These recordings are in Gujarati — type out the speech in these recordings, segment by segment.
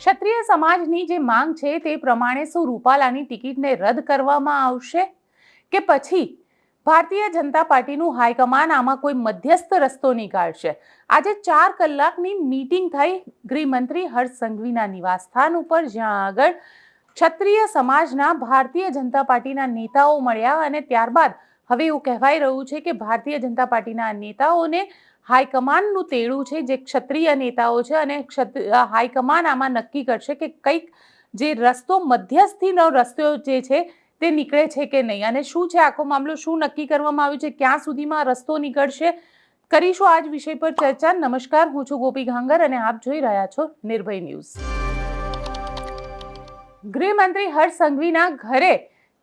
ક્ષત્રિય સમાજની જે માંગ છે તે પ્રમાણે શું રૂપાલાની ટિકિટને રદ કરવામાં આવશે? કે પછી ભારતીય જનતા પાર્ટીનું હાઈકમાન્ડ આમાં કોઈ મધ્યસ્થ રસ્તો નીકાળશે? આજે ચાર કલાકની મીટિંગ થઈ ગૃહમંત્રી હર્ષ સંઘવીના નિવાસસ્થાન ઉપર, જ્યાં આગળ ક્ષત્રિય સમાજના ભારતીય જનતા પાર્ટીના નેતાઓ મળ્યા અને ત્યારબાદ હવે એવું કહેવાય રહ્યું છે કે ભારતીય જનતા પાર્ટીના નેતાઓને હાઈકમાન્ડનું તેડું છે, જે ક્ષત્રિય નેતાઓ છે અને હાઈકમાન્ડ આમાં નક્કી કરશે કે કંઈક જે રસ્તો મધ્યસ્થીનો રસ્તો જે છે તે નીકળે છે કે નહીં. અને શું છે આખો મામલો? શું નક્કી કરવામાં આવ્યું છે? ક્યાં સુધીમાં રસ્તો નીકળશે? કરીશું આજ વિષય પર ચર્ચા. નમસ્કાર, હું છું ગોપી ઘાંગર અને આપ જોઈ રહ્યા છો નિર્ભય ન્યૂઝ. ગૃહમંત્રી હર્ષ સંઘવીના ઘરે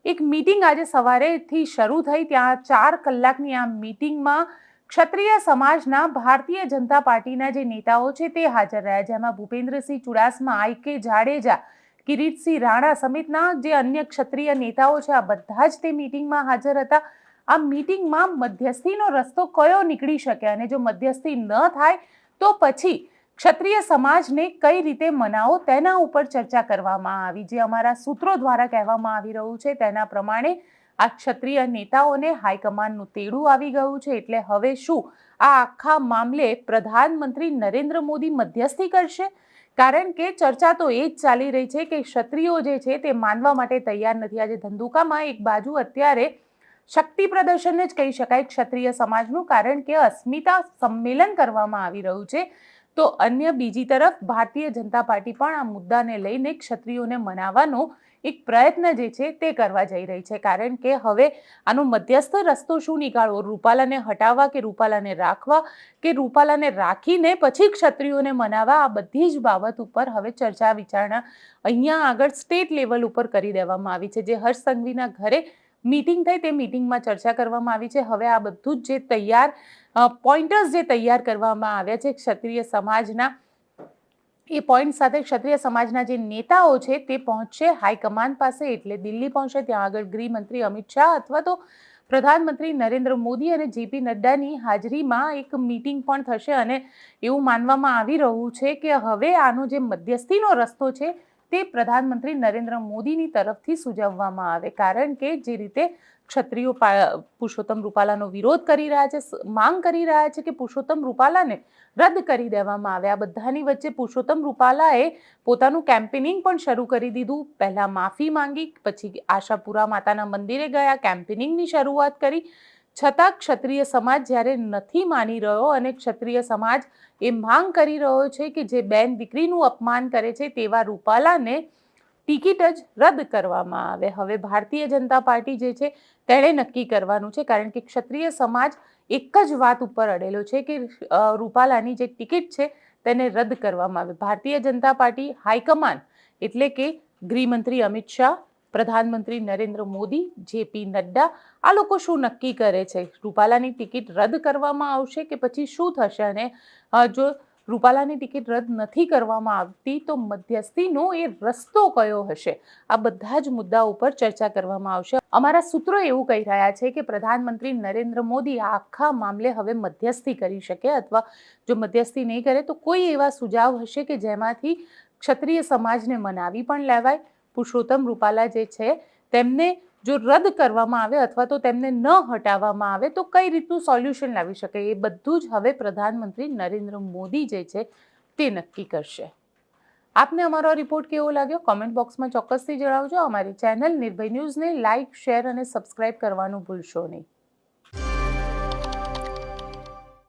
એક મીટિંગ આજે સવારેથી શરૂ થઈ. ત્યાં ચાર કલાકની આ મીટિંગમાં ક્ષત્રિય સમાજના ભારતીય જનતા પાર્ટીના જે નેતાઓ છે તે હાજર રહ્યા જેમાં ભૂપેન્દ્રસિંહ ચુડાસમા, આઈ કે જાડેજા, કિરીટસિંહ રાણા સમિતના જે અન્ય ક્ષત્રિય નેતાઓ છે આ બધા જ તે મીટિંગમાં હાજર હતા. આ મીટિંગમાં મધ્યસ્થીનો રસ્તો કયો નીકળી શકે? અને જો મધ્યસ્થી ન થાય તો પછી ક્ષત્રિય સમાજને કઈ રીતે મનાવો તેના ઉપર ચર્ચા કરવામાં આવી. જે અમારા સૂત્રો દ્વારા કહેવામાં આવી રહ્યું છે, તેના પ્રમાણે આ ક્ષત્રિય નેતાઓને હાઈકમાન્ડનું તેડું આવી ગયું છે. એટલે હવે શું? આ આખા મામલે પ્રધાનમંત્રી નરેન્દ્ર મોદી મધ્યસ્થી કરશે? કારણ કે ચર્ચા તો એ જ ચાલી રહી છે કે ક્ષત્રિયો જે છે તે માનવા માટે તૈયાર નથી. આજે ધંધુકામાં એક બાજુ અત્યારે શક્તિ પ્રદર્શન જ કહી શકાય ક્ષત્રિય સમાજનું, કારણ કે અસ્મિતા સંમેલન કરવામાં આવી રહ્યું છે. તો અન્ય બીજી તરફ ભારતીય જનતા પાર્ટી પણ આ મુદ્દાને લઈને ક્ષત્રિયોને મનાવવાનો એક પ્રયત્ન જે છે તે કરવા જઈ રહી છે. કારણ કે હવે આનો મધ્યસ્થ રસ્તો શું નીકાળવો? રૂપાલાને હટાવવા કે રૂપાલાને રાખવા? કે રૂપાલાને રાખીને પછી ક્ષત્રિયોને મનાવવા? આ બધી જ બાબત ઉપર હવે ચર્ચા વિચારણા અહીંયા આગળ સ્ટેટ લેવલ ઉપર કરી દેવામાં આવી છે. જે હર્ષ સંઘવીના ઘરે મીટિંગ થઈ તે મીટિંગમાં ચર્ચા કરવામાં આવી છે. હવે આ બધું જ જે તૈયાર પોઈન્ટર્સ જે તૈયાર કરવામાં આવ્યા છે ક્ષત્રિય સમાજના, એ પોઈન્ટ સાથે ક્ષત્રિય સમાજના જે નેતાઓ છે તે પહોંચશે હાઈકમાન્ડ પાસે એટલે દિલ્હી પહોંચશે. ત્યાં આગળ ગૃહમંત્રી અમિત શાહ અથવા તો પ્રધાનમંત્રી નરેન્દ્ર મોદી અને જેપી નડ્ડાની હાજરીમાં એક મીટિંગ પણ થશે અને એવું માનવામાં આવી રહ્યું છે કે હવે આનો જે મધ્યસ્થીનો રસ્તો છે તે પ્રધાનમંત્રી નરેન્દ્ર મોદીની તરફથી સૂચવવામાં આવે. કારણ કે જે રીતે ક્ષત્રિયો પુરુષોત્તમ રૂપાલાનો વિરોધ કરી રહ્યા છે માંગ કરી રહ્યા છે કે પુરુષોત્તમ રૂપાલાને રદ કરી દેવામાં આવે. આ બધાની વચ્ચે પુરુષોત્તમ રૂપાલાએ પોતાનું કેમ્પેનિંગ પણ શરૂ કરી દીધું. પહેલાં માફી માંગી, પછી આશાપુરા માતાના મંદિરે ગયા, કેમ્પેનિંગની શરૂઆત કરી. છતાં ક્ષત્રિય સમાજ જ્યારે નથી માની રહ્યો અને ક્ષત્રિય સમાજ એ માંગ કરી રહ્યો છે કે જે બેન દીકરીનું અપમાન કરે છે તેવા રૂપાલાને ટિકિટ જ રદ કરવામાં આવે. હવે ભારતીય જનતા પાર્ટી જે છે તેણે નક્કી કરવાનું છે કારણ કે ક્ષત્રિય સમાજ એક જ વાત ઉપર અડેલો છે કે રૂપાલાની જે ટિકિટ છે તેને રદ કરવામાં આવે. ભારતીય જનતા પાર્ટી હાઈકમાન્ડ એટલે કે ગૃહમંત્રી અમિત શાહ પ્રધાનમંત્રી નરેન્દ્ર મોદી, જેપી નડ્ડા, આ લોકો શું નક્કી કરે છે? રૂપાલાની ટિકિટ રદ કરવામાં આવશે કે પછી શું થશે? અને જો રૂપાલાની ટિકિટ રદ નથી કરવામાં આવતી, તો મધ્યસ્થીનો એ રસ્તો કયો હશે? આ બધા જ મુદ્દા ઉપર ચર્ચા કરવામાં આવશે. અમારા સૂત્રો એવું કહી રહ્યા છે કે પ્રધાનમંત્રી નરેન્દ્ર મોદી આખા મામલે હવે મધ્યસ્થી કરી શકે અથવા જો મધ્યસ્થી નહીં કરે તો કોઈ એવા સુઝાવ હશે કે જેમાંથી ક્ષત્રિય સમાજને મનાવી પણ લેવાય? પુરુષોત્તમ રૂપાલા જે છે, તેમને જો રદ કરવામાં આવે અથવા તો તેમને ન હટાવવામાં આવે, તો કઈ રીતનું સોલ્યુશન લાવી શકે? એ બધું જ હવે પ્રધાનમંત્રી નરેન્દ્ર મોદી જે છે, તે નક્કી કરશે. આપને અમારો રિપોર્ટ કેવો લાગ્યો? કોમેન્ટ બોક્સમાં ચોક્કસથી જણાવજો. અમારી ચેનલ નિર્ભય ન્યૂઝને લાઇક શેર અને સબસ્ક્રાઇબ કરવાનું ભૂલશો નહીં.